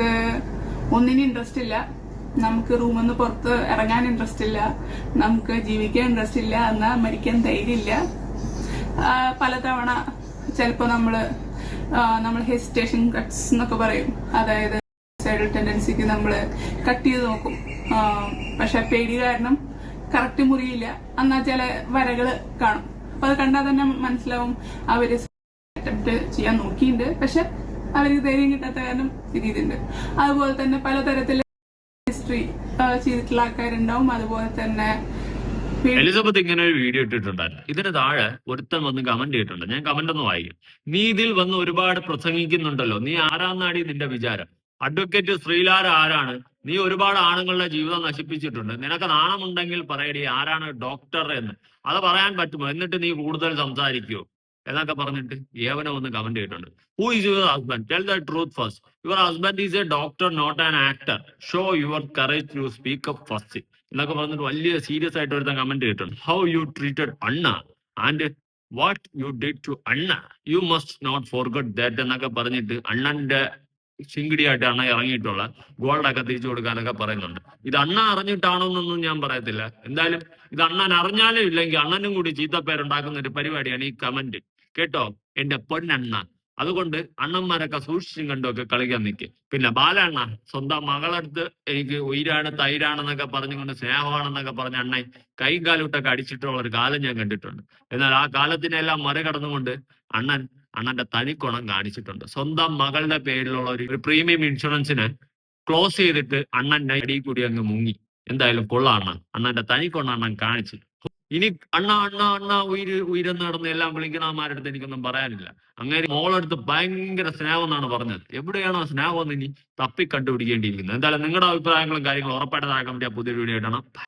നമുക്ക് ഒന്നിനും ഇൻട്രസ്റ്റ് ഇല്ല. നമുക്ക് റൂമിൽ പുറത്ത് ഇറങ്ങാൻ ഇൻട്രസ്റ്റ് ഇല്ല. നമുക്ക് ജീവിക്കാൻ ഇൻട്രസ്റ്റ് ഇല്ല. എന്നാൽ മരിക്കാൻ ധൈര്യമില്ല പലതവണ ചിലപ്പോൾ നമ്മൾ നമ്മൾ ഹെസിറ്റേഷൻ കട്ട്സ് എന്നൊക്കെ പറയും. അതായത് സൈഡൽ ടെൻഡൻസിക്ക് നമ്മൾ കട്ട് ചെയ്ത് നോക്കും. പക്ഷെ പേടി കാരണം കറക്റ്റ് മുറിയില്ല. എന്നാൽ ചില വരകൾ കാണും. അപ്പൊ അത് കണ്ടാൽ തന്നെ മനസ്സിലാവും അവർ അറ്റംപ്റ്റ് ചെയ്യാൻ നോക്കിയിട്ടുണ്ട്. പക്ഷെ അവർക്ക് ധൈര്യം കിട്ടാത്ത കാരണം ചെയ്തിട്ടുണ്ട് അതുപോലെ തന്നെ പലതരത്തിൽ ഹിസ്റ്ററി ചെയ്തിട്ടുള്ള ആൾക്കാരുണ്ടാവും. അതുപോലെ തന്നെ എലിസബത്ത് ഇങ്ങനെ ഒരു വീഡിയോ ഇട്ടിട്ടുണ്ടായിരുന്നു. ഇതിന് താഴെ ഒരുത്തൻ വന്ന് കമന്റ് ചെയ്തിട്ടുണ്ട്. ഞാൻ കമന്റ് ഒന്ന് വായിക്കും. നീ ഇതിൽ വന്ന് ഒരുപാട് പ്രസംഗിക്കുന്നുണ്ടല്ലോ. നീ ആരാന്നാടി നിന്റെ വിചാരം? അഡ്വക്കേറ്റ് ശ്രീലാര ആരാണ്? നീ ഒരുപാട് ആണുങ്ങളുടെ ജീവിതം നശിപ്പിച്ചിട്ടുണ്ട്. നിനക്ക് നാണമുണ്ടെങ്കിൽ പറയടി ആരാണ് ഡോക്ടർ എന്ന്? അത് പറയാൻ പറ്റുമോ? എന്നിട്ട് നീ കൂടുതൽ സംസാരിക്കുവോ എന്നൊക്കെ പറഞ്ഞിട്ട് യേവന ഒന്ന് കമന്റ് ചെയ്തിട്ടുണ്ട്. Who is your husband tell the truth first your husband is a doctor not an actor show your courage to speak up first എന്നൊക്കെ പറഞ്ഞിട്ട് വലിയ സീരിയസ് ആയിട്ട് ഒരുത്തൻ കമന്റ് ചെയ്തിട്ടുണ്ട്. How you treated Anna and what you did to Anna you must not forget that എന്നൊക്കെ പറഞ്ഞിട്ട് അണ്ണന്റെ ചിങ്കിടിയായിട്ട് അണ്ണ ഇറങ്ങിയിട്ടുള്ള ഗോൾഡൊക്കെ തിരിച്ചു കൊടുക്കാനൊക്കെ പറയുന്നുണ്ട്. ഇത് അണ്ണ അറിഞ്ഞിട്ടാണോ എന്നൊന്നും ഞാൻ പറയത്തില്ല. എന്തായാലും ഇത് അണ്ണൻ അറിഞ്ഞാലും ഇല്ലെങ്കിൽ അണ്ണനും കൂടി ചീത്തപ്പേരുണ്ടാക്കുന്ന ഒരു പരിപാടിയാണ് ഈ കമന്റ് കേട്ടോ? എന്റെ പൊന്നണ്ണ. അതുകൊണ്ട് അണ്ണന്മാരൊക്കെ സൂക്ഷിച്ചും കണ്ടുമൊക്കെ കളിക്കാൻ നിൽക്കുക പിന്നെ ബാലണ്ണ സ്വന്തം മകളടുത്ത് എനിക്ക് ഉയരാണ് തൈരാണെന്നൊക്കെ പറഞ്ഞുകൊണ്ട് സ്നേഹമാണെന്നൊക്കെ പറഞ്ഞ അണ്ണൻ കൈ കാലുമിട്ടൊക്കെ അടിച്ചിട്ടുള്ള ഒരു കാലം ഞാൻ കണ്ടിട്ടുണ്ട്. എന്നാൽ ആ കാലത്തിനെല്ലാം മറികടന്നുകൊണ്ട് അണ്ണൻ അണ്ണന്റെ തനിക്കുണം കാണിച്ചിട്ടുണ്ട്. സ്വന്തം മകളുടെ പേരിലുള്ള ഒരു പ്രീമിയം ഇൻഷുറൻസിന് ക്ലോസ് ചെയ്തിട്ട് അണ്ണൻ അടി കൂടി അങ്ങ് മുങ്ങി. എന്തായാലും കൊള്ളാണ് അണ്ണന്റെ തനിക്കൊണ്ണ അണ്ണൻ കാണിച്ചു ഇനി അണ്ണ അണ്ണ അണ്ണ ഉയിര് ഉയരുന്ന നടന്ന് എല്ലാം വിളിക്കണമാരുടെ അടുത്ത് എനിക്കൊന്നും പറയാനില്ല. അങ്ങനെ മോളടുത്ത് ഭയങ്കര സ്നേഹം എന്നാണ് പറഞ്ഞത്. എവിടെയാണ് ആ സ്നേഹം എന്ന് ഇനി തപ്പി കണ്ടുപിടിക്കേണ്ടിയിരിക്കുന്നത് എന്തായാലും നിങ്ങളുടെ അഭിപ്രായങ്ങളും കാര്യങ്ങളും ഉറപ്പായിട്ട് താഴെ കമന്റ് ചെയ്യാം. പുതിയൊരു വീഡിയോ ഇടണം